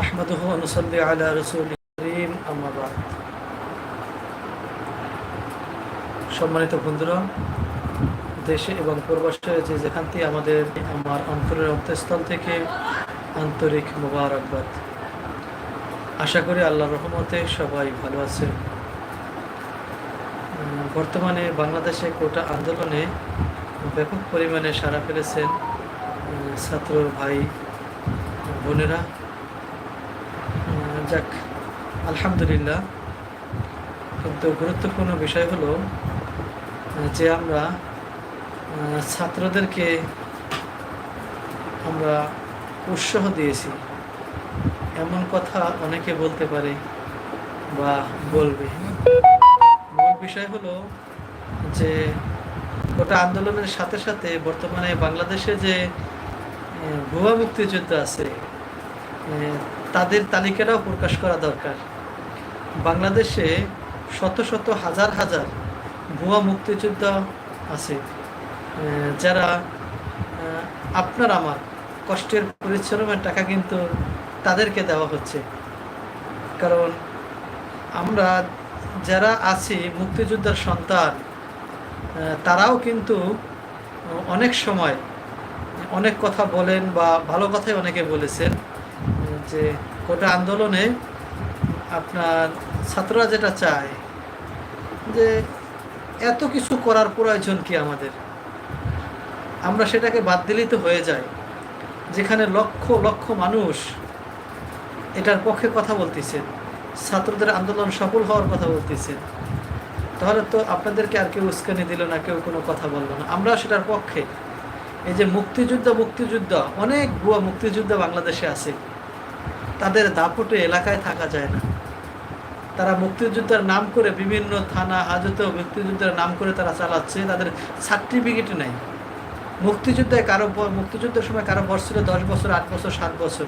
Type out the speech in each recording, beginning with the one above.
نحمده ونصلي على رسول الكريم أما بعد সম্মানিত বন্ধুরা দেশে এবং প্রবাসে যে যেখান থেকে আমাদের আমার অন্তরের অন্তঃস্থল থেকে আন্তরিক মোবারকবাদ আশা করি আল্লাহর রহমতে সবাই ভালো আছে উম, বর্তমানে বাংলাদেশে কোটা আন্দোলনে ব্যাপক পরিমাণে সাড়া ফেলেছেন উম, ছাত্র ভাই বোনেরা উম, যাক, আলহামদুলিল্লাহ। কিন্তু গুরুত্বপূর্ণ বিষয় হলো যে আমরা ছাত্রদেরকে আমরা উৎসাহ দিয়েছি, এমন কথা অনেকে বলতে পারে বা বলবে। মূল বিষয় হলো যে, গোটা আন্দোলনের সাথে সাথে বর্তমানে বাংলাদেশে যে ভুয়া মুক্তিযুদ্ধ আছে তাদের তালিকাটাও প্রকাশ করা দরকার। বাংলাদেশে শত শত হাজার হাজার ভুয়া মুক্তিযুদ্ধ আছে যারা আপনার আমার কষ্টের পরিশ্রমের টাকা কিন্তু তাদেরকে দেওয়া হচ্ছে। কারণ আমরা যারা আছি মুক্তিযোদ্ধার সন্তান তারাও কিন্তু অনেক সময় অনেক কথা বলেন বা ভালো কথাই অনেকে বলেছেন যে গোটা আন্দোলনে আপনার ছাত্ররা যেটা চায়, যে এত কিছু করার প্রয়োজন কি আমাদের? আমরা সেটাকে বাদ দিলেই তো হয়ে যায়। যেখানে লক্ষ লক্ষ মানুষ এটার পক্ষে কথা বলতেছেন, ছাত্রদের আন্দোলন সফল হওয়ার কথা বলতেছেন, তাহলে তো আপনাদেরকে আর কেউ উস্কানি দিল না, কেউ কোনো কথা বলল না। আমরা সেটার পক্ষে। এই যে মুক্তিযুদ্ধ মুক্তিযুদ্ধ, অনেক ভুয়া মুক্তিযুদ্ধ বাংলাদেশে আছে। তাদের দাপটে এলাকায় থাকা যায় না। তারা মুক্তিযুদ্ধের নাম করে বিভিন্ন থানা হাজতে মুক্তিযুদ্ধের নাম করে তারা চালাচ্ছে, তাদের সার্টিফিকেট নেই। মুক্তিযুদ্ধে কারও মুক্তিযুদ্ধের সময় কারও বয়স ছিল দশ বছর, আট বছর, সাত বছর।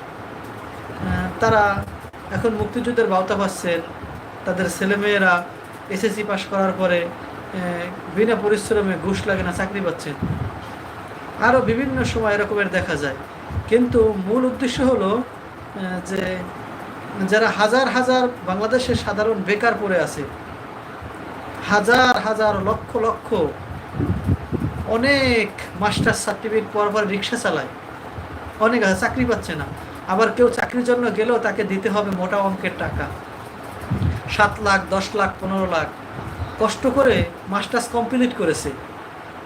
তারা এখন মুক্তিযুদ্ধের বাউতা পাচ্ছেন। তাদের ছেলেমেয়েরা এসএসসি পাশ করার পরে বিনা পরিশ্রমে ঘুষ লাগে না, চাকরি পাচ্ছেন। আরও বিভিন্ন সময় এরকমের দেখা যায়। কিন্তু মূল উদ্দেশ্য হলো যে যারা হাজার হাজার বাংলাদেশের সাধারণ বেকার পড়ে আছে, হাজার হাজার লক্ষ লক্ষ অনেক মাস্টার সার্টিফিকেট পর পর রিক্সা চালায়, অনেক আছে, চাকরি পাচ্ছে না। আবার কেউ চাকরির জন্য গেলেও তাকে দিতে হবে মোটা অঙ্কের টাকা। সাত লাখ, দশ লাখ, পনেরো লাখ। কষ্ট করে মাস্টার্স কমপ্লিট করেছে।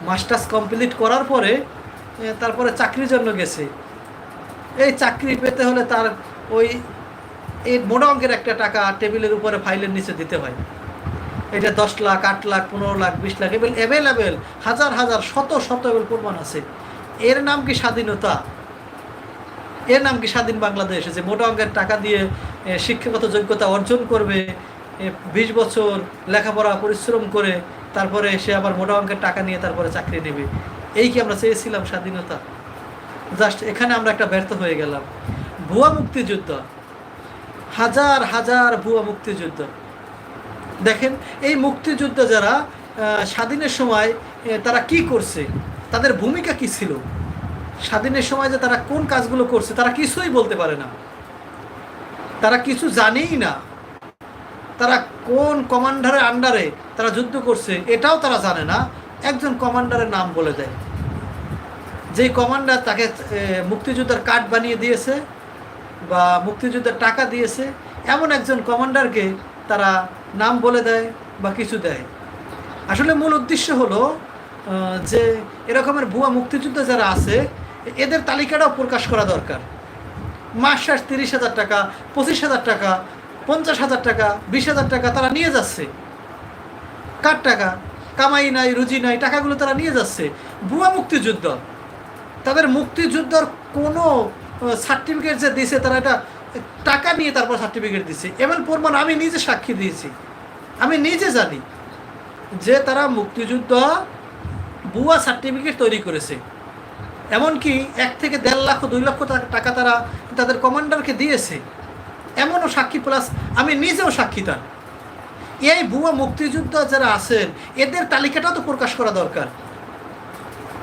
মাস্টার্স কমপ্লিট করার পরে তারপরে চাকরির জন্য গেছে। এই চাকরি পেতে হলে তার ওই, এই মোটা অঙ্কের একটা টাকা টেবিলের উপরে ফাইলের নিচে দিতে হয়। এটা দশ লাখ, আট লাখ, পনেরো লাখ, বিশ লাখ এবার অ্যাভেলেবেল হাজার হাজার, শত শত এবার প্রমাণ আছে। এর নাম কি স্বাধীনতা? এর নাম কি স্বাধীন বাংলাদেশ? যে মোটা অঙ্কের টাকা দিয়ে শিক্ষাগত যোগ্যতা অর্জন করবে বিশ বছর লেখাপড়া পরিশ্রম করে, তারপরে সে আবার মোটা অঙ্কের টাকা নিয়ে তারপরে চাকরি নেবে। এই কি আমরা চেয়েছিলাম স্বাধীনতা? জাস্ট এখানে আমরা একটা ব্যর্থ হয়ে গেলাম। ভুয়া মুক্তিযুদ্ধ। হাজার হাজার ভুয়া মুক্তিযুদ্ধ। দেখেন, এই মুক্তিযুদ্ধ যারা স্বাধীনের সময় তারা কি করছে? তাদের ভূমিকা কি ছিল? স্বাধীনের সময় যে তারা কোন কাজগুলো করছে, তারা কিছুই বলতে পারে না। তারা কিছু জানেই না। তারা কোন কমান্ডারের আন্ডারে তারা যুদ্ধ করছে, এটাও তারা জানে না। একজন কমান্ডারের নাম বলে দেয়। যেই কমান্ডার তাকে মুক্তিযোদ্ধার কার্ড বানিয়ে দিয়েছে বা মুক্তিযুদ্ধের টাকা দিয়েছে, এমন একজন কমান্ডারকে তারা নাম বলে দেয় বা কিছু দেয়। আসলে মূল উদ্দেশ্য হলো যে এরকমের ভুয়া মুক্তিযুদ্ধ যারা আছে, এদের তালিকাটাও প্রকাশ করা দরকার। মাস শেষ তিরিশ হাজার টাকা, পঁচিশ হাজার টাকা, পঞ্চাশ হাজার টাকা, বিশ হাজার টাকা তারা নিয়ে যাচ্ছে। কার টাকা? কামাই নাই, রুজি নাই, টাকাগুলো তারা নিয়ে যাচ্ছে। ভুয়া মুক্তিযুদ্ধ। তাদের মুক্তিযুদ্ধর কোনো সার্টিফিকেট যে দিয়েছে তারা এটা টাকা নিয়ে তারপর সার্টিফিকেট দিচ্ছে এমন প্রমাণ আমি নিজে সাক্ষী দিয়েছি। আমি নিজে জানি যে তারা মুক্তিযুদ্ধ ভুয়া সার্টিফিকেট তৈরি করেছে। এমনকি এক থেকে দেড় লাখ, দুই লক্ষ টাকা তারা তাদের কমান্ডারকে দিয়েছে। এমনও সাক্ষী প্লাস আমি নিজেও সাক্ষী তার। এই ভুয়া মুক্তিযুদ্ধ যারা আছেন, এদের তালিকাটাও তো প্রকাশ করা দরকার।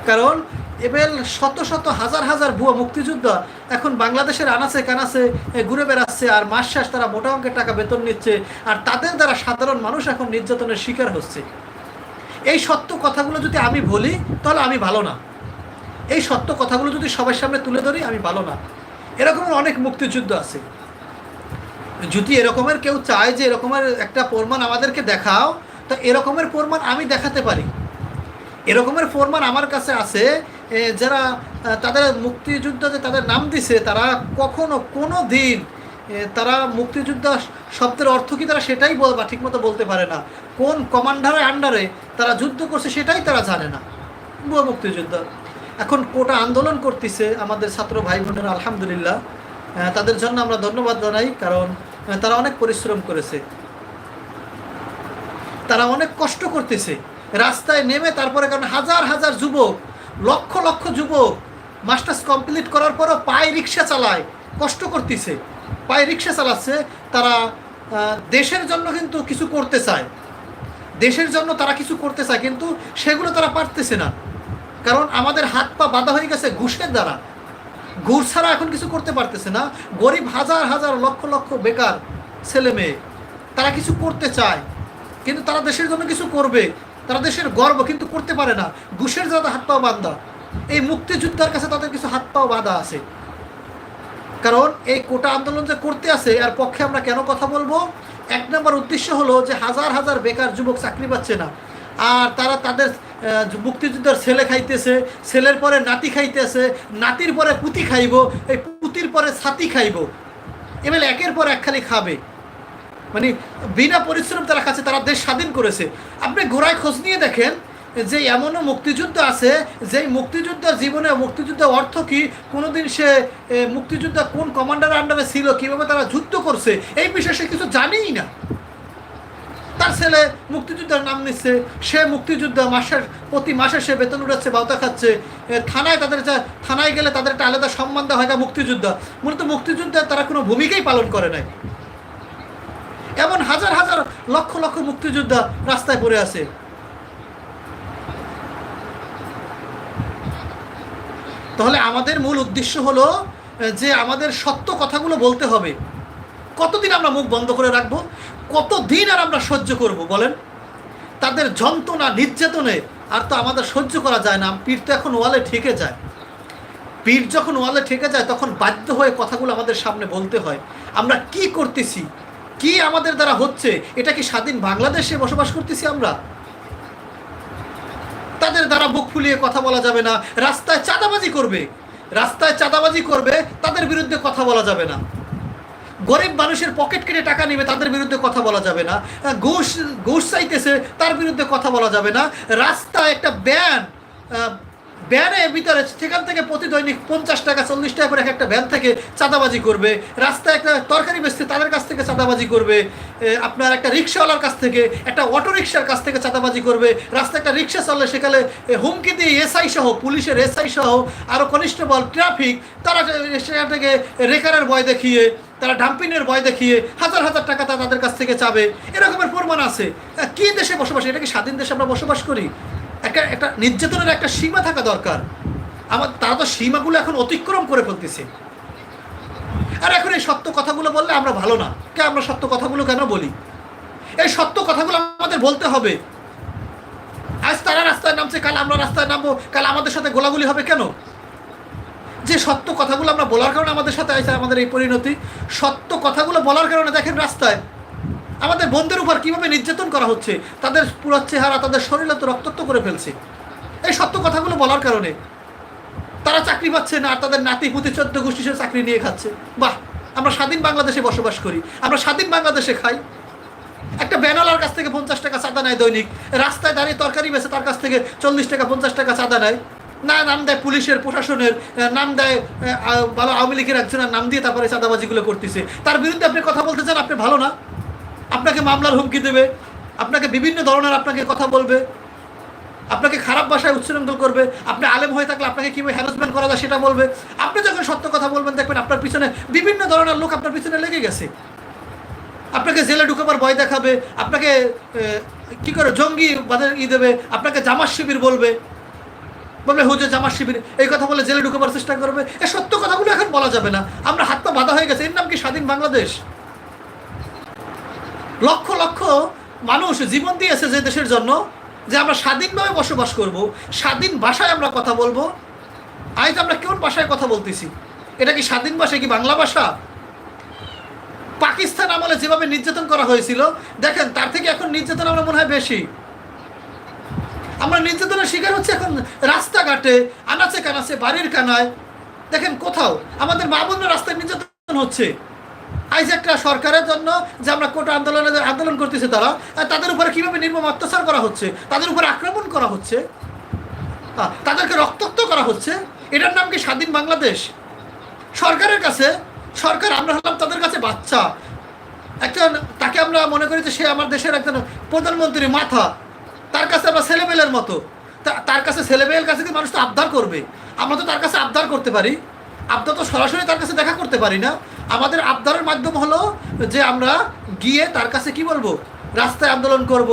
কারণ এবার শত শত হাজার হাজার ভুয়া মুক্তিযোদ্ধা এখন বাংলাদেশের আনাচে কানাচে ঘুরে বেড়াচ্ছে আর মাস শেষ তারা মোটা অঙ্কের টাকা বেতন নিচ্ছে আর তাদের দ্বারা সাধারণ মানুষ এখন নির্যাতনের শিকার হচ্ছে। এই সত্য কথাগুলো যদি আমি বলি, তাহলে আমি ভালো না। এই সত্য কথাগুলো যদি সবার সামনে তুলে ধরি, আমি ভালো না। এরকমের অনেক মুক্তিযুদ্ধ আছে। যদি এরকমের কেউ চায় যে এরকমের একটা প্রমাণ আমাদেরকে দেখাও, তো এরকমের প্রমাণ আমি দেখাতে পারি। এরকমের প্রমাণ আমার কাছে আছে যারা তাদের মুক্তিযুদ্ধ যে তাদের নাম দিছে, তারা কখনো কোনো দিন তারা মুক্তিযোদ্ধা শব্দের অর্থ কি তারা সেটাই বল- বা ঠিকমতো বলতে পারে না। কোন কমান্ডারের আন্ডারে তারা যুদ্ধ করছে সেটাই তারা জানে না। মুক্তিযুদ্ধ। এখন কোটা আন্দোলন করতেছে আমাদের ছাত্র ভাই বোনেরা আলহামদুলিল্লাহ তাদের জন্য আমরা ধন্যবাদ জানাই, কারণ তারা অনেক পরিশ্রম করেছে। তারা অনেক কষ্ট করতেছে। রাস্তায় নেমে তারপরে কারণ হাজার হাজার যুবক লক্ষ লক্ষ যুবক মাস্টার্স কমপ্লিট করার পরও পায়ে রিক্সা চালায়, কষ্ট করতেছে। পায়ে রিক্সা চালাচ্ছে, তারা দেশের জন্য কিন্তু কিছু করতে চায়। দেশের জন্য তারা কিছু করতে চায়, কিন্তু সেগুলো তারা পারতেছে না। কারণ আমাদের হাত পা বাঁধা হয়ে গেছে ঘুষের দ্বারা। ঘুষ ছাড়া এখন কিছু করতে পারতেছে না। গরিব হাজার হাজার লক্ষ লক্ষ বেকার ছেলে মেয়ে, তারা কিছু করতে চায়, কিন্তু তারা দেশের জন্য কিছু করবে। তারা দেশের গর্ব কিন্তু করতে পারে না। ঘুষের যারা হাত পাও বান্ধা এই মুক্তিযোদ্ধার কাছে তাদের কিছু হাত পাও বাঁধা আছে। কারণ এই কোটা আন্দোলন যে করতে আছে আর পক্ষে আমরা কেন কথা বলব? এক নম্বর উদ্দেশ্য হলো যে হাজার হাজার বেকার যুবক চাকরি পাচ্ছে না। আর তারা তাদের মুক্তিযুদ্ধের ছেলে খাইতেছে, ছেলের পরে নাতি খাইতেছে, নাতির পরে পুতি খাইব, এই পুতির পরে ছাতি খাইব। এবার একের পর এক খালি খাবে। মানে বিনা পরিশ্রম তারা কাছে তারা দেশ স্বাধীন করেছে। আপনি ঘোড়ায় খোঁজ নিয়ে দেখেন যে এমনও মুক্তিযুদ্ধ আছে, যেই মুক্তিযোদ্ধার জীবনে মুক্তিযুদ্ধের অর্থ কি, কোনোদিন সে মুক্তিযোদ্ধা কোন কমান্ডার আন্ডারে ছিল, কীভাবে তারা যুদ্ধ করছে, এই বিষয়ে সে কিছু জানেই না। তার ছেলে মুক্তিযোদ্ধার নাম নিচ্ছে, সে মুক্তিযোদ্ধা মাসের, প্রতি মাসে সে বেতন উঠাচ্ছে, বাউতা খাচ্ছে থানায় তাদের যা, থানায় গেলে তাদের একটা আলাদা সম্মান দেওয়া হয় না মুক্তিযোদ্ধা। মূলত মুক্তিযুদ্ধে তারা কোনো ভূমিকাই পালন করে নাই। এমন হাজার হাজার লক্ষ লক্ষ মুক্তিযোদ্ধা রাস্তায় পড়ে আছে। তাহলে আমাদের মূল উদ্দেশ্য হলো যে আমাদের সত্য কথাগুলো বলতে হবে। কতদিন আমরা মুখ বন্ধ করে রাখব? কতদিন আর আমরা সহ্য করব বলেন? তাদের যন্ত্রণা, নির্যাতনে আর তো আমাদের সহ্য করা যায় না। পীর তো এখন ওয়ালে ঠেকে যায়। পীর যখন ওয়ালে ঠেকে যায়, তখন বাধ্য হয়ে কথাগুলো আমাদের সামনে বলতে হয়। আমরা কি করতেছি? কি আমাদের দ্বারা হচ্ছে? এটা কি স্বাধীন বাংলাদেশে বসবাস করতেছি আমরা? তাদের দ্বারা বুক ফুলিয়ে কথা বলা যাবে না। রাস্তায় চাঁদাবাজি করবে। রাস্তায় চাঁদাবাজি করবে, তাদের বিরুদ্ধে কথা বলা যাবে না। গরিব মানুষের পকেট কেটে টাকা নেবে, তাদের বিরুদ্ধে কথা বলা যাবে না। ঘুষ ঘুষ চাইতেছে, তার বিরুদ্ধে কথা বলা যাবে না। রাস্তায় একটা ব্যান ব্যানের ভিতরে সেখান থেকে প্রতি দৈনিক পঞ্চাশ টাকা, চল্লিশ টাকা করে এক একটা ভ্যান থেকে চাঁদাবাজি করবে। রাস্তায় একটা তরকারি বেচতে তাদের কাছ থেকে চাঁদাবাজি করবে। আপনার একটা রিক্সাওয়ালার কাছ থেকে, একটা অটো রিক্সার কাছ থেকে চাঁদাবাজি করবে। রাস্তায় একটা রিক্সা চাললে সেখানে হুমকি দিয়ে এসআই সহ, পুলিশের এসআই সহ আরও কনিস্টেবল ট্রাফিক, তারা সেখান থেকে রেকারের ভয় দেখিয়ে, তারা ডাম্পিংয়ের ভয় দেখিয়ে হাজার হাজার টাকা তারা তাদের কাছ থেকে চাবে। এরকমের প্রমাণ আছে। কি দেশে বসবাস? এটা কি স্বাধীন দেশে আমরা বসবাস করি? একটা একটা নির্যাতনের একটা সীমা থাকা দরকার। আমার, তারা তো সীমাগুলো এখন অতিক্রম করে ফেলতেছে। আর এখন এই সত্য কথাগুলো বললে আমরা ভালো না। কে আমরা সত্য কথাগুলো কেন বলি? এই সত্য কথাগুলো আমাদের বলতে হবে। আজ তারা রাস্তায় নামছে, কাল আমরা রাস্তায় নামবো, কাল আমাদের সাথে গোলাগুলি হবে কেন? যে সত্য কথাগুলো আমরা বলার কারণে আমাদের সাথে আছে আমাদের এই পরিণতি, সত্য কথাগুলো বলার কারণে দেখেন রাস্তায় আমাদের বন্ধুদের উপর কীভাবে নির্যাতন করা হচ্ছে? তাদের পুরো চেহারা, তাদের শরীরে তো রক্তাক্ত করে ফেলছে। এই সত্য কথাগুলো বলার কারণে। তারা চাকরি পাচ্ছে না, আর তাদের নাতি পুঁতি চোদ্দ গোষ্ঠী সে চাকরি নিয়ে খাচ্ছে। বাহ, আমরা স্বাধীন বাংলাদেশে বসবাস করি। আমরা স্বাধীন বাংলাদেশে খাই। একটা ব্যানালার কাছ থেকে পঞ্চাশ টাকা চাঁদা নেয় দৈনিক। রাস্তায় দাঁড়িয়ে তরকারি বেছে তার কাছ থেকে চল্লিশ টাকা, পঞ্চাশ টাকা চাঁদা নেয়। না, নাম দেয় পুলিশের, প্রশাসনের নাম দেয় ভালো আওয়ামী লীগের একজনের নাম দিয়ে তারপরে চাঁদাবাজিগুলো করতেছে। তার বিরুদ্ধে আপনি কথা বলতে চান, আপনি ভালো না? আপনাকে মামলার হুমকি দেবে, আপনাকে বিভিন্ন ধরনের আপনাকে কথা বলবে, আপনাকে খারাপ ভাষায় উচ্চারণ করবে, আপনি আলেম হয়ে থাকলে আপনাকে কীভাবে হ্যারাসমেন্ট করা যায় সেটা বলবে। আপনি যখন সত্য কথা বলবেন, দেখবেন আপনার পিছনে বিভিন্ন ধরনের লোক আপনার পিছনে লেগে গেছে। আপনাকে জেলে ঢুকাবার ভয় দেখাবে, আপনাকে কি করে জঙ্গি ই দেবে, আপনাকে জামাত শিবির বলবে। বলবে, হুজুর জামার শিবির, এই কথা বলে জেলে ঢুকাবার চেষ্টা করবে। এ সত্য কথাগুলো এখন বলা যাবে না। আমরা হাত পা বাধা হয়ে গেছে। এর নাম কি স্বাধীন বাংলাদেশ? লক্ষ লক্ষ মানুষ জীবন দিয়েছে যে দেশের জন্য যে আমরা স্বাধীনভাবে বসবাস করব, স্বাধীন ভাষায় আমরা কথা বলব। আজ আমরা কোন ভাষায় কথা বলতেছি? এটা কি স্বাধীন ভাষা কি বাংলা ভাষা? পাকিস্তান আমলে যেভাবে নির্যাতন করা হয়েছিল, দেখেন, তার থেকে এখন নির্যাতন আমরা মনে হয় বেশি। আমরা নির্যাতনের শিকার হচ্ছে এখন রাস্তাঘাটে, আনাচে কানাচে, বাড়ির কানায়। দেখেন কোথাও, আমাদের মা বোনের রাস্তায় নির্যাতন হচ্ছে। একটা সরকারের জন্য যে আমরা কোটা আন্দোলনে আন্দোলন করতেছে তারা তাদের উপরে কীভাবে নির্মম অত্যাচার করা হচ্ছে? তাদের উপরে আক্রমণ করা হচ্ছে? তাদেরকে রক্তাক্ত করা হচ্ছে? এটার নাম কি স্বাধীন বাংলাদেশ? সরকারের কাছে, সরকার আমরা হলাম তাদের কাছে বাচ্চা। একজন, তাকে আমরা মনে করি যে সে আমার দেশের একজন প্রধানমন্ত্রী মাথা। তার কাছে আমরা ছেলেমেলের মতো। তার কাছে ছেলেমেয়ের কাছে মানুষ তো আবদার করবে? আমরা তো তার কাছে আবদার করতে পারি। আবদার তো সরাসরি তার কাছে দেখা করতে পারি না। আমাদের আবদারের মাধ্যম হলো যে আমরা গিয়ে তার কাছে কি বলব? রাস্তায় আন্দোলন করব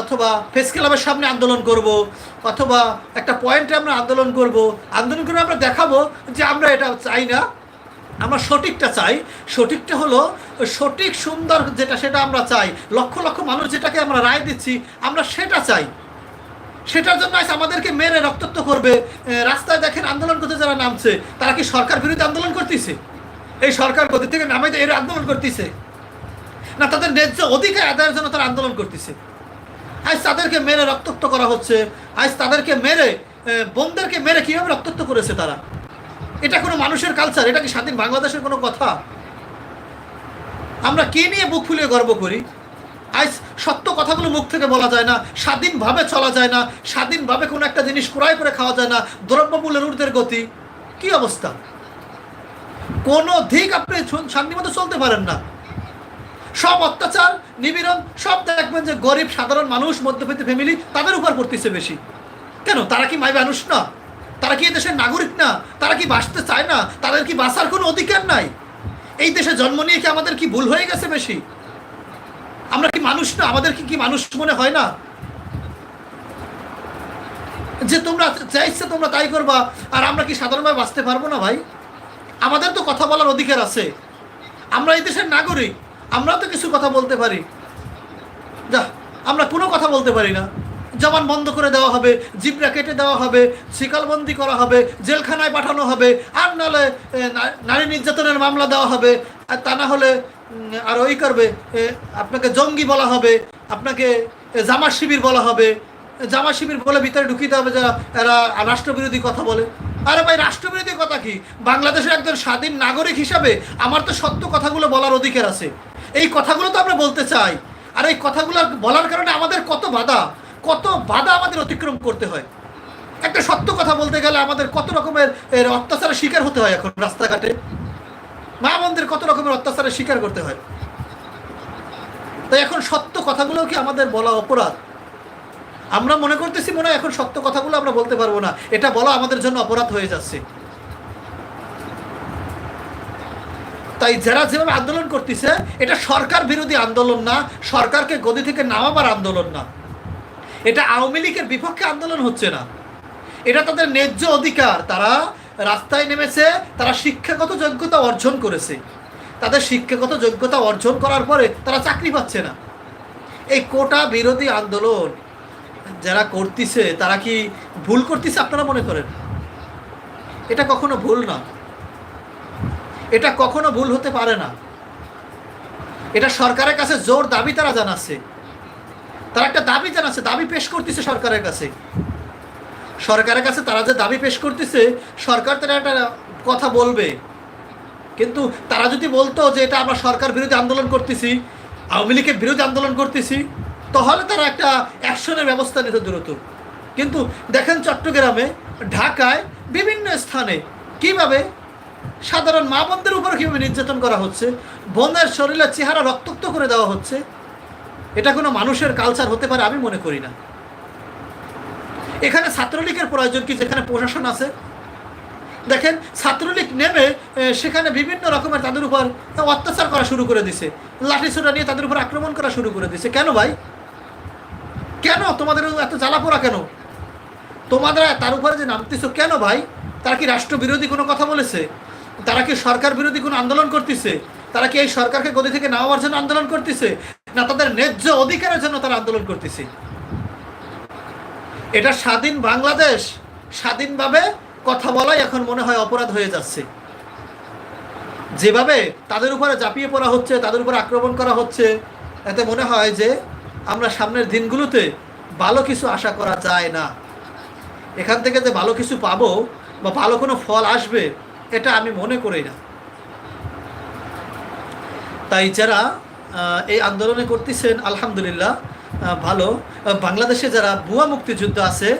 অথবা প্রেস ক্লাবের সামনে আন্দোলন করব, অথবা একটা পয়েন্টে আমরা আন্দোলন করব। আন্দোলন করে আমরা দেখাবো যে আমরা এটা চাই না। আমরা সঠিকটা চাই। সঠিকটা হলো সঠিক সুন্দর যেটা, সেটা আমরা চাই। লক্ষ লক্ষ মানুষ যেটাকে আমরা রায় দিচ্ছি, আমরা সেটা চাই। সেটার জন্য আমাদেরকে মেরে রক্তাক্ত করবে। রাস্তায় দেখেন আন্দোলন করতে যারা নামছে, তারা কি সরকার বিরুদ্ধে আন্দোলন করতেছে? এই সরকার গতি থেকে নামে এর আন্দোলন করতেছে? না, তাদের ন্যায্য অধিকার আদায়ের জন্য তারা আন্দোলন করতেছে। আজ তাদেরকে মেরে রক্তাক্ত করা হচ্ছে। আজ তাদেরকে মেরে বোনদেরকে মেরে কীভাবে রক্তাক্ত করেছে তারা? এটা কোনো মানুষের কালচার এটা কি স্বাধীন বাংলাদেশের কোনো কথা? আমরা কে নিয়ে বুক ফুলিয়ে গর্ব করি? আজ সত্য কথাগুলো মুখ থেকে বলা যায় না, স্বাধীনভাবে চলা যায় না, স্বাধীনভাবে কোনো একটা জিনিস ক্রয় করে খাওয়া যায় না, দ্রব্যমূল্যের ঊর্ধ্বের গতি, কি অবস্থা? কোনো দিক আপনি শান্তি মতো চলতে পারেন না। সব অত্যাচার, নিপীড়ন, সব দেখবেন যে গরিব, সাধারণ মানুষ, মধ্যবিত্ত ফ্যামিলি তাদের উপর পড়তেছে বেশি। কেন? তারা কি মাই মানুষ না? তারা কি দেশের নাগরিক না? তারা কি বাঁচতে চায় না? তাদের কি বাঁচার কোনো অধিকার নাই? এই দেশে জন্ম নিয়ে কি আমাদের কি ভুল হয়ে গেছে বেশি? আমরা কি মানুষ না? আমাদের কি কি মানুষ মনে হয় না? যে তোমরা যা ইচ্ছে তোমরা তাই করবা, আর আমরা কি সাধারণভাবে বাঁচতে পারব না ভাই? আমাদের তো কথা বলার অধিকার আছে। আমরা এই দেশের নাগরিক, আমরাও তো কিছু কথা বলতে পারি। যা, আমরা কোনো কথা বলতে পারি না। জবান বন্ধ করে দেওয়া হবে, জিবরা কেটে দেওয়া হবে, শিকালবন্দি করা হবে, জেলখানায় পাঠানো হবে, আর নাহলে নারী নির্যাতনের মামলা দেওয়া হবে, আর তা না হলে উম, আর ওই করবে আপনাকে জঙ্গি বলা হবে আপনাকে জামা শিবির বলা হবে জামা শিবির বলে ভিতরে দেওয়া হবে যারা এরা রাষ্ট্রবিরোধী কথা বলে। আরে ভাই রাষ্ট্রবিরোধী কথা কি? বাংলাদেশের একজন স্বাধীন নাগরিক হিসাবে আমার তো সত্য কথাগুলো বলার অধিকার আছে। এই কথাগুলো তো আমরা বলতে চাই। আর এই কথাগুলো বলার কারণে আমাদের কত বাধা কত বাধা আমাদের অতিক্রম করতে হয়। একটা সত্য কথা বলতে গেলে আমাদের কত রকমের অত্যাচারের শিকার হতে হয় এখন রাস্তাঘাটে। মা বোনদের কত রকমের অত্যাচারের শিকার করতে হয়? তাই এখন সত্য কথাগুলো কি আমাদের বলা অপরাধ? আমরা মনে করতেছি মনে হয় এখন সত্য কথাগুলো আমরা বলতে পারব না। এটা বলা আমাদের জন্য অপরাধ হয়ে যাচ্ছে। তাই যারা যেভাবে আন্দোলন করতেছে, এটা সরকার বিরোধী আন্দোলন না, সরকারকে গদি থেকে নামাবার আন্দোলন না। এটা আওয়ামী লীগের বিপক্ষে আন্দোলন হচ্ছে না। এটা তাদের ন্যায্য অধিকার। তারা রাস্তায় নেমেছে, তারা শিক্ষাগত যোগ্যতা অর্জন করেছে। তাদের শিক্ষাগত যোগ্যতা অর্জন করার পরে তারা চাকরি পাচ্ছে না। এই কোটা বিরোধী আন্দোলন যারা করতেছে, তারা কি ভুল করতেছে আপনারা মনে করেন? এটা কখনো ভুল না। এটা কখনো ভুল হতে পারে না। এটা সরকারের কাছে জোর দাবি তারা জানাচ্ছে। তারা একটা দাবি জানাচ্ছে, দাবি পেশ করতেছে সরকারের কাছে। সরকারের কাছে তারা যে দাবি পেশ করতেছে, সরকার তারা একটা কথা বলবে। কিন্তু তারা যদি বলতো যে এটা আমরা সরকার বিরোধী আন্দোলন করতেছি, আওয়ামী লীগের বিরোধী আন্দোলন করতেছি, তাহলে তারা একটা অ্যাকশনের ব্যবস্থা নিতে দ্রুত। কিন্তু দেখেন চট্টগ্রামে, ঢাকায় বিভিন্ন স্থানে কীভাবে সাধারণ মা বোনদের উপর কীভাবে নির্যাতন করা হচ্ছে, বোনের শরীরের চেহারা রক্তাক্ত করে দেওয়া হচ্ছে, এটা কোনো মানুষের কালচার হতে পারে আমি মনে করি না। এখানে ছাত্রলীগের প্রয়োজন কি? যেখানে প্রশাসন আছে। দেখেন, ছাত্রলীগ নেমে সেখানে বিভিন্ন রকমের তাদের উপর অত্যাচার করা শুরু করে দিছে। লাঠিসোটা নিয়ে তাদের উপর আক্রমণ করা শুরু করে দিছে। কেন ভাই? কেন? তোমাদের এত জ্বালাপোড়া কেন? তোমাদের তার উপরে যে নামতেছো কেন ভাই? তারা কি রাষ্ট্রবিরোধী কোনো কথা বলেছে? তারা কি সরকার বিরোধী কোনো আন্দোলন করতেছে? তারা কি এই সরকারকে গদি থেকে নামাবার জন্য আন্দোলন করতেছে? না, তাদের ন্যায্য অধিকারের জন্য তারা আন্দোলন করতেছে? এটা স্বাধীন বাংলাদেশ। স্বাধীনভাবে কথা বলাই এখন মনে হয় অপরাধ হয়ে যাচ্ছে। যেভাবে তাদের উপরে ঝাঁপিয়ে পড়া হচ্ছে, তাদের উপরে আক্রমণ করা হচ্ছে, এতে মনে হয় যে আমরা সামনের দিনগুলোতে ভালো কিছু আশা করা যায় না। এখান থেকে যে ভালো কিছু পাবো বা ভালো কোনো ফল আসবে, এটা আমি মনে করি না। তাই যারা এই আন্দোলনে করতেছেন, আলহামদুলিল্লাহ ভালো। বাংলাদেশে যারা ভুয়া মুক্তিযুদ্ধ আছে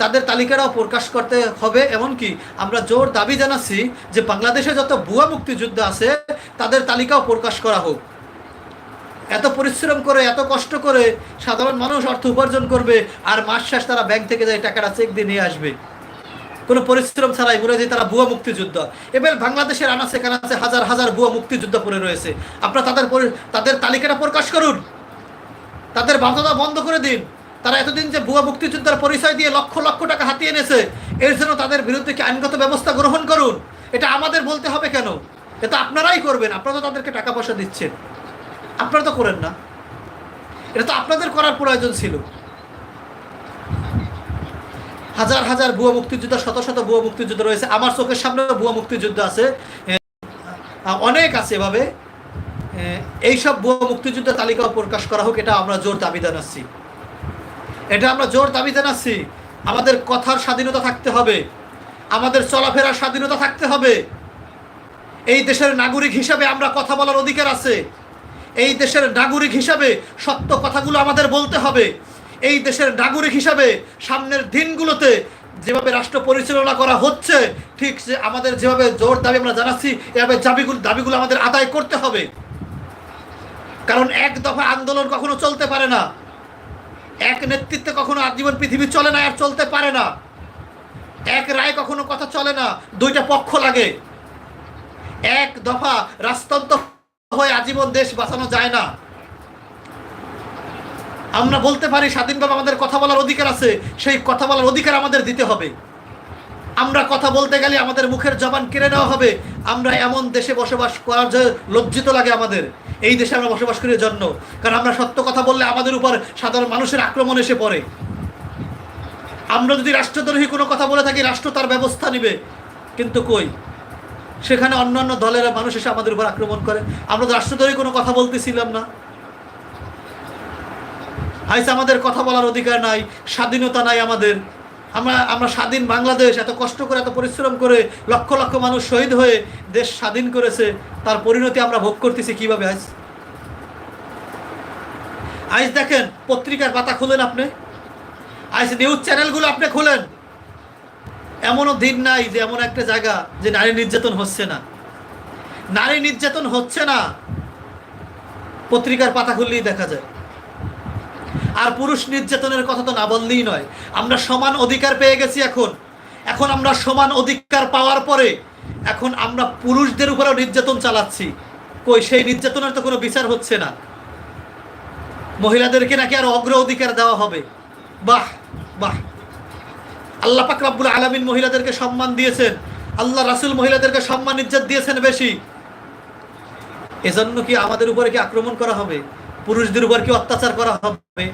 তাদের তালিকাটাও প্রকাশ করতে হবে। এমনকি আমরা জোর দাবি জানাচ্ছি যে বাংলাদেশে যত ভুয়া মুক্তিযুদ্ধ আছে, তাদের তালিকাও প্রকাশ করা হোক। এত পরিশ্রম করে, এত কষ্ট করে সাধারণ মানুষ অর্থ উপার্জন করবে, আর মাস শেষ তারা ব্যাংক থেকে যায় টাকাটা চেক দিয়ে নিয়ে আসবে। কোনো পরিশ্রম ছাড়াই বলে যে তারা ভুয়া মুক্তিযুদ্ধ। এবার বাংলাদেশের আনাচে কানাচে হাজার হাজার ভুয়া মুক্তিযুদ্ধ পড়ে রয়েছে। আপনারা তাদের তাদের তালিকাটা প্রকাশ করুন। তাদের বাধ্যতা বন্ধ করে দিন। তারা এতদিন যে ভুয়া মুক্তিযোদ্ধার পরিচয় দিয়ে লক্ষ লক্ষ টাকা হাতিয়ে এনেছে, এর জন্য তাদের বিরুদ্ধে কি আইনগত ব্যবস্থা গ্রহণ করুন? এটা আমাদের বলতে হবে কেন? এটা আপনারাই করবেন, আপনারা তো তাদেরকে টাকা পয়সা দিচ্ছেন। আপনারা তো করেন না। এটা তো আপনাদের করার প্রয়োজন ছিল। হাজার হাজার ভুয়া মুক্তিযোদ্ধা, শত শত ভুয়া মুক্তিযুদ্ধ রয়েছে। আমার চোখের সামনে ভুয়া মুক্তিযুদ্ধ আছে। অনেক আছে এভাবে। এইসব ভুয়া মুক্তিযুদ্ধের তালিকাও প্রকাশ করা হোক, এটা আমরা জোর দাবি জানাচ্ছি এটা আমরা জোর দাবি জানাচ্ছি আমাদের কথার স্বাধীনতা থাকতে হবে। আমাদের চলাফেরার স্বাধীনতা থাকতে হবে। এই দেশের নাগরিক হিসাবে আমরা কথা বলার অধিকার আছে। এই দেশের নাগরিক হিসাবে সত্য কথাগুলো আমাদের বলতে হবে। এই দেশের নাগরিক হিসাবে সামনের দিনগুলোতে যেভাবে রাষ্ট্র পরিচালনা করা হচ্ছে, ঠিক আমাদের যেভাবে জোর দাবি আমরা জানাচ্ছি, এভাবে দাবিগুলো দাবিগুলো আমাদের আদায় করতে হবে। কারণ এক দফা আন্দোলন কখনো চলতে পারে না। এক নেতৃত্বে কখনো আজীবন পৃথিবী চলে না আর চলতে পারে না। এক রায় কখনো কথা চলে না, দুইটা পক্ষ লাগে। এক দফা রাজতন্ত্র হয়ে আজীবন দেশ বাঁচানো যায় না। আমরা বলতে পারি স্বাধীনভাবে আমাদের কথা বলার অধিকার আছে, সেই কথা বলার অধিকার আমাদের দিতে হবে। আমরা কথা বলতে গেলে আমাদের মুখের জবান কেড়ে নেওয়া হবে। আমরা এমন দেশে বসবাস করার যে লজ্জিত লাগে আমাদের। এই দেশে আমরা বসবাস করি জন্য। কারণ আমরা সত্য কথা বললে আমাদের উপর সাধারণ মানুষের আক্রমণ এসে পড়ে। আমরা যদি রাষ্ট্রদ্রোহী কোনো কথা বলে থাকি, রাষ্ট্র তার ব্যবস্থা নেবে। কিন্তু কই? সেখানে অন্যান্য দলের মানুষ এসে আমাদের উপর আক্রমণ করে। আমরা তো রাষ্ট্রদ্রোহী কোনো কথা বলতেছিলাম না। হাইস, আমাদের কথা বলার অধিকার নাই, স্বাধীনতা নাই আমাদের। আমরা আমরা স্বাধীন বাংলাদেশ, এত কষ্ট করে, এত পরিশ্রম করে লক্ষ লক্ষ মানুষ শহীদ হয়ে দেশ স্বাধীন করেছে, তার পরিণতি আমরা ভোগ করতেছি কীভাবে আজ আজ দেখেন, পত্রিকার পাতা খুলেন আপনি? আজ নিউজ চ্যানেলগুলো আপনি খুলেন। এমনও দিন নাই যে এমন একটা জায়গা যে নারী নির্যাতন হচ্ছে না। নারী নির্যাতন হচ্ছে না। পত্রিকার পাতা খুললেই দেখা যায়। আর পুরুষ নির্যাতনের কথা তো না বললেই নয়। আমরা সমান অধিকার পেয়ে গেছি এখন। এখন আমরা সমান অধিকার পাওয়ার পরে এখন আমরা পুরুষদের উপরেও নির্যাতন চালাচ্ছি। কই, সেই নির্যাতনের তো কোনো বিচার হচ্ছে না। মহিলাদেরকে নাকি আর অগ্র অধিকার দেওয়া হবে। বাহ বাহ। আল্লাহ পাক রাব্বুল আলামিন মহিলাদেরকে সম্মান দিয়েছেন। আল্লাহ রাসূল মহিলাদেরকে সম্মান, ইজ্জত দিয়েছেন বেশি। এজন্য কি আমাদের উপরে কি আক্রমণ করা হবে? পুরুষদের উপর কি অত্যাচার করা হবে?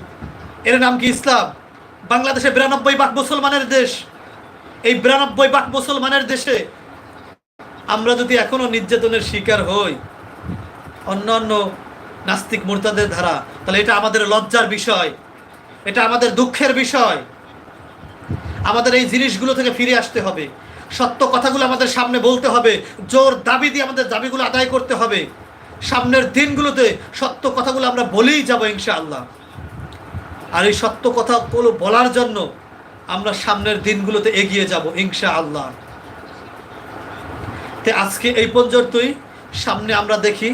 এর নাম কি ইসলাম? বাংলাদেশে বিরানব্বই ভাগ মুসলমানের দেশ। এই বিরানব্বই ভাগ মুসলমানের দেশে আমরা যদি এখনও নির্যাতনের শিকার হই, অন্য অন্য নাস্তিক মোর্তাদের ধারা, তাহলে এটা আমাদের লজ্জার বিষয়, এটা আমাদের দুঃখের বিষয়। আমাদের এই জিনিসগুলো থেকে ফিরে আসতে হবে। সত্য কথাগুলো আমাদের সামনে বলতে হবে। জোর দাবি দিয়ে আমাদের দাবিগুলো আদায় করতে হবে। সামনের দিনগুলোতে সত্য কথাগুলো আমরা বলেই যাব ইনশাআল্লাহ। আর এই সত্য কথাগুলো বলার জন্য আমরা সামনের দিনগুলোতে এগিয়ে যাব ইনশাআল্লাহ। তে আজকে এই পর্যন্তই। সামনে আমরা দেখি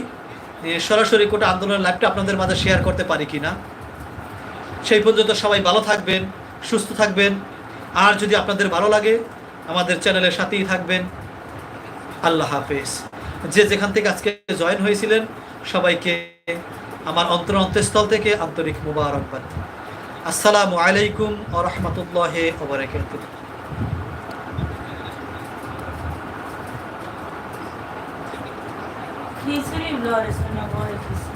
সরাসরি কোটা আন্দোলনের লাইভটা আপনাদের মাঝে শেয়ার করতে পারি কি না সেই পর্যন্ত সবাই ভালো থাকবেন, সুস্থ থাকবেন। আর যদি আপনাদের ভালো লাগে, আমাদের চ্যানেলের সাথেই থাকবেন। আল্লাহ হাফেজ। যে যেখান থেকে আজকে জয়েন হয়েছিলেন, সবাইকে আমার অন্তর অন্তঃস্থল থেকে আন্তরিক মুবারকবাদ। আসসালামু আলাইকুম ও রহমতুল্লাহ ওবরাকাতুহ Chi se li vuole se